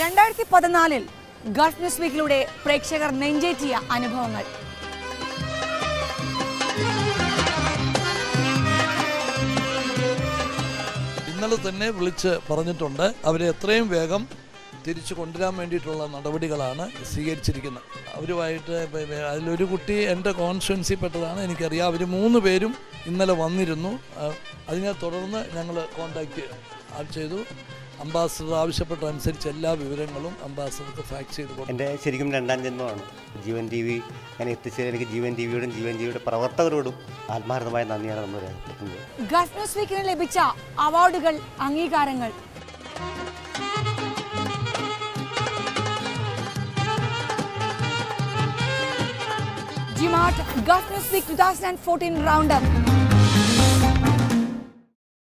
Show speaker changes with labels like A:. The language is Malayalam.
A: രണ്ടായിരത്തി പതിനാലിൽ ഗൾഫ് ന്യൂസ് വീക്കിലൂടെ പ്രേക്ഷകർ നെഞ്ചേറ്റിയ അനുഭവങ്ങൾ.
B: ഇന്നലെ തന്നെ വിളിച്ച് പറഞ്ഞിട്ടുണ്ട് അവരെ എത്രയും വേഗം തിരിച്ചു കൊണ്ടുവരാൻ വേണ്ടിയിട്ടുള്ള നടപടികളാണ് സ്വീകരിച്ചിരിക്കുന്നത്. അവരുമായിട്ട് അതിലൊരു കുട്ടി എന്റെ കോൺസ്റ്റുവൻസി പെട്ടതാണ്. എനിക്കറിയാം. അവർ മൂന്ന് പേരും ഇന്നലെ വന്നിരുന്നു. അതിനെ തുടർന്ന് ഞങ്ങൾ കോണ്ടാക്ട് ചെയ്തു. അംബാസഡർ ആവശ്യപ്പെട്ട അനുസരിച്ച് എല്ലാ വിവരങ്ങളും അംബാസഡർക്ക് ഫാക്സ് ചെയ്ത് കൊടുത്തു.
C: എന്റെ ശരിക്കും രണ്ടാം ജന്മമാണ്. ജീവൻ ടി വി ഞാൻ എത്തിച്ചത് എനിക്ക് ജീവൻ ടി വിയോടും ജീവൻ ജീവിയുടെ പ്രവർത്തകരോടും ആത്മാർത്ഥമായ നന്ദിയാണ് നമ്മൾ രേഖപ്പെടുത്തുന്നത്.
A: ഗൾഫ് ന്യൂസ് വീക്കിന് ലഭിച്ച അവാർഡുകൾ അംഗീകാരങ്ങൾ. G Mart Gulf News week to